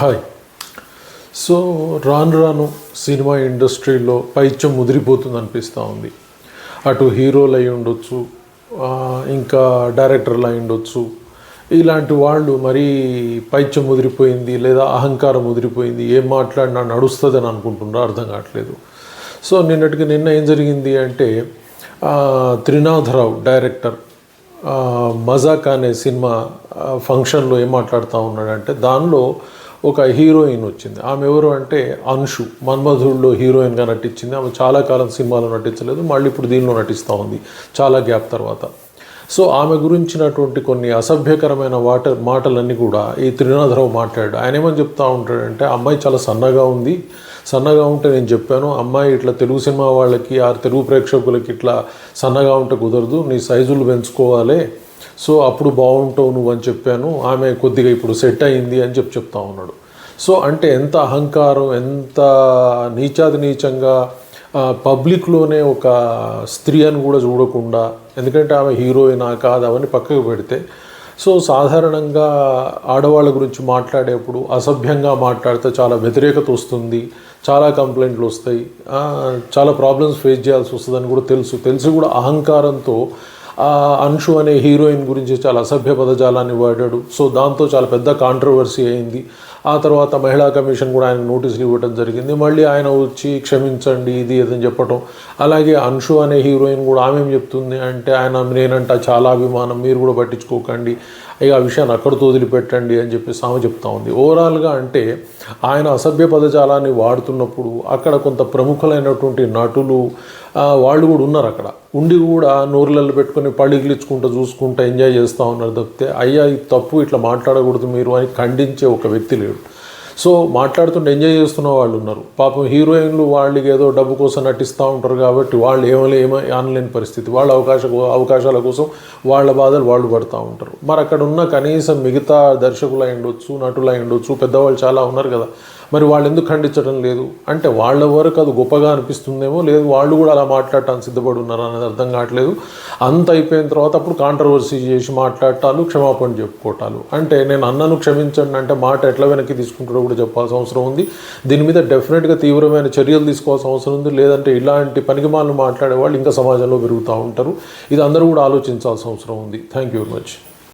Hi. So రాను రాను cinema ఇండస్ట్రీలో పైత్యం ముదిరిపోతుంది అనిపిస్తూ ఉంది. అటు హీరోలు అయి ఉండొచ్చు ఇంకా డైరెక్టర్లు అయి ఉండొచ్చు. ఇలాంటి వాళ్ళు మరీ పైత్యం ముదిరిపోయింది లేదా అహంకారం ముదిరిపోయింది ఏం మాట్లాడినా నడుస్తుందని అనుకుంటున్నారో అర్థం కావట్లేదు. సో నిన్నటికి నిన్న ఏం జరిగింది అంటే త్రినాథరావు డైరెక్టర్ మజాక్ అనే సినిమా ఫంక్షన్లో ఏం మాట్లాడుతూ ఉన్నాడంటే దానిలో ఒక హీరోయిన్ వచ్చింది. ఆమె ఎవరు అంటే అన్షు. మన్మధుడిలో హీరోయిన్గా నటించింది. ఆమె చాలా కాలం సినిమాలో నటించలేదు. మళ్ళీ ఇప్పుడు దీనిలో నటిస్తూ ఉంది. చాలా గ్యాప్ తర్వాత. సో ఆమె గురించినటువంటి కొన్ని అసభ్యకరమైన వాట మాటలన్నీ కూడా ఈ త్రినాథరావు మాట్లాడాడు. ఆయన ఏమని చెప్తా ఉంటాడంటే అమ్మాయి చాలా సన్నగా ఉంది. సన్నగా ఉంటే నేను చెప్పాను. అమ్మాయి ఇట్లా తెలుగు సినిమా వాళ్ళకి ఆ తెలుగు ప్రేక్షకులకి ఇట్లా సన్నగా ఉంటే కుదరదు. నీ సైజులు పెంచుకోవాలి. సో అప్పుడు బాగుంటావు నువ్వు అని చెప్పాను. ఆమె కొద్దిగా ఇప్పుడు సెట్ అయింది అని చెప్పి చెప్తా ఉన్నాడు. సో అంటే ఎంత అహంకారం ఎంత నీచాది నీచంగా పబ్లిక్లోనే ఒక స్త్రీ అని కూడా చూడకుండా ఎందుకంటే ఆమె హీరోయినా కాదు అవన్నీ పక్కకు పెడితే. సో సాధారణంగా ఆడవాళ్ళ గురించి మాట్లాడేప్పుడు అసభ్యంగా మాట్లాడితే చాలా వ్యతిరేకత వస్తుంది చాలా కంప్లైంట్లు వస్తాయి చాలా ప్రాబ్లమ్స్ ఫేస్ చేయాల్సి వస్తుందని కూడా తెలుసు. తెలిసి కూడా అహంకారంతో అన్షు అనే హీరోయిన్ గురించి చాలా అసభ్య పదజాలాన్ని వాడాడు. సో దాంతో చాలా పెద్ద కాంట్రవర్సీ అయింది. ఆ తర్వాత మహిళా కమిషన్ కూడా ఆయన నోటీసులు ఇవ్వడం జరిగింది. మళ్ళీ ఆయన వచ్చి క్షమించండి ఇది ఏదని చెప్పటం. అలాగే అన్షు అనే హీరోయిన్ కూడా ఆమె ఏం చెప్తుంది అంటే ఆయన నేనంట చాలా అభిమానం మీరు కూడా పట్టించుకోకండి. ఇక ఆ విషయాన్ని అక్కడితో వదిలిపెట్టండి అని చెప్పేసి ఆమె చెప్తా ఉంది. ఓవరాల్గా అంటే ఆయన అసభ్య పదజాలాన్ని వాడుతున్నప్పుడు అక్కడ కొంత ప్రముఖులైనటువంటి నటులు వాళ్ళు కూడా ఉన్నారు అక్కడ. ఉండి కూడా నోరులలో పెట్టుకొని పళ్ళిగిలించుకుంటూ చూసుకుంటూ ఎంజాయ్ చేస్తూ ఉన్నారు తప్పితే అయ్యా ఇది తప్పు ఇట్లా మాట్లాడకూడదు మీరు అని ఖండించే ఒక వ్యక్తి లేడు. సో మాట్లాడుతుంటే ఎంజాయ్ చేస్తున్న వాళ్ళు ఉన్నారు. పాపం హీరోయిన్లు వాళ్ళకి ఏదో డబ్బు కోసం నటిస్తూ ఉంటారు కాబట్టి వాళ్ళు ఏమలే ఏమో అనలేని పరిస్థితి. వాళ్ళ అవకాశ అవకాశాల కోసం వాళ్ళ బాధలు వాళ్ళు పడుతూ ఉంటారు. మరి అక్కడ ఉన్న కనీసం మిగతా దర్శకులు అయి ఉండొచ్చు నటులు అయి ఉండొచ్చు పెద్దవాళ్ళు చాలా ఉన్నారు కదా. మరి వాళ్ళు ఎందుకు ఖండించడం లేదు? అంటే వాళ్ళ వరకు అది గొప్పగా అనిపిస్తుందేమో లేదు వాళ్ళు కూడా అలా మాట్లాడటానికి సిద్ధపడి ఉన్నారు అనేది అర్థం కావట్లేదు. అంత అయిపోయిన తర్వాత అప్పుడు కాంట్రవర్సీ చేసి మాట్లాడటాలు క్షమాపణ చెప్పుకోవటాలు. అంటే నేను అన్నను క్షమించండి అంటే మాట ఎట్లా వెనక్కి తీసుకుంటాడో కూడా చెప్పాల్సిన అవసరం ఉంది. దీని మీద డెఫినెట్గా తీవ్రమైన చర్యలు తీసుకోవాల్సిన అవసరం ఉంది. లేదంటే ఇలాంటి పనికిమాలను మాట్లాడే వాళ్ళు ఇంకా సమాజంలో పెరుగుతూ ఉంటారు. ఇది అందరూ కూడా ఆలోచించాల్సిన అవసరం ఉంది. Thank you very much